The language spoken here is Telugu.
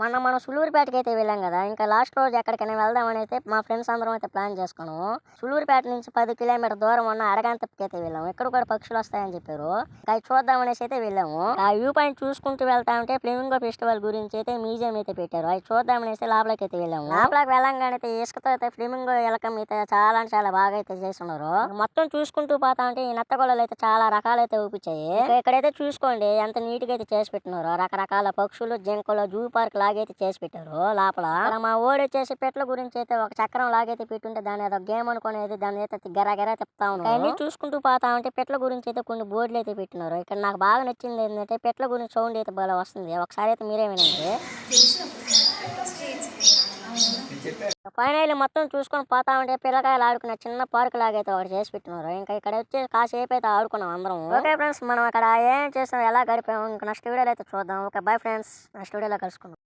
మొన్న మనం సులూరుపేటకి అయితే వెళ్ళాం కదా. ఇంకా లాస్ట్ రోజు ఎక్కడికైనా వెళ్దామని అయితే మా ఫ్రెండ్స్ అందరం అయితే ప్లాన్ చేసుకున్నాము. సులూరుపేట నుంచి పది కిలోమీటర్ దూరం ఉన్న అరగంతకి అయితే వెళ్ళాము ఇక్కడ కూడా పక్షులు వస్తాయని చెప్పారు. అది అవి చూద్దామనేసి అయితే వెళ్ళాము. ఆ వ్యూ పాయింట్ చూసుకుంటూ వెళ్తా ఉంటే ఫ్లెమింగో ఫెస్టివల్ గురించి అయితే మ్యూజియం అయితే పెట్టారు. అవి చూద్దామనేసి లోపలికి అయితే వెళ్ళాము. లోపలికి వెళ్ళంగానే అయితే ఇసుకతో అయితే ఫ్లెమింగో ఎలకం అయితే చాలా చాలా బాగా అయితే చేస్తున్నారు. మొత్తం చూసుకుంటూ పోతా ఉంటే ఈ నత్తగొల్లలు అయితే చాలా రకాలైతే ఊపించాయి. ఇక్కడైతే చూసుకోండి ఎంత నీట్గా అయితే చేసి పెట్టినారు. రకరకాల పక్షులు జింకలు జూ పార్క్ లాగైతే చేసి పెట్టారు. లోపల మా ఓడి వచ్చేసి పెట్ల గురించి అయితే ఒక చక్రం లాగైతే పెట్టుంటే దాని ఏదో గేమ్ అనుకునేది దాని అయితే గెరా గెరా చెప్తా ఉన్నాను చూసుకుంటూ పోతా ఉంటే పెట్ల గురించి అయితే కొన్ని బోర్డులు అయితే పెట్టినారు. ఇక్కడ నాకు బాగా నచ్చింది ఏంటంటే పెట్ల గురించి సౌండ్ అయితే బాగా వస్తుంది. ఒకసారి అయితే మీరే వినండి. ఫైనల్ మొత్తం చూసుకొని పోతా ఉంటే పిల్లకాయలు ఆడుకున్న చిన్న పార్క్ లాగైతే ఒకటి చేసి పెట్టినారు. ఇంకా ఇక్కడ వచ్చి కాసేపు అయితే ఆడుకున్నాం అందరం. ఓకే ఫ్రెండ్స్ మనం అక్కడ ఏం చేసాం ఎలా గడిపాము ఇంకా నెక్స్ట్ వీడియోలో అయితే చూద్దాం. Okay bye friends. నెక్స్ట్ వీడియోలో కలుసుకుందాం.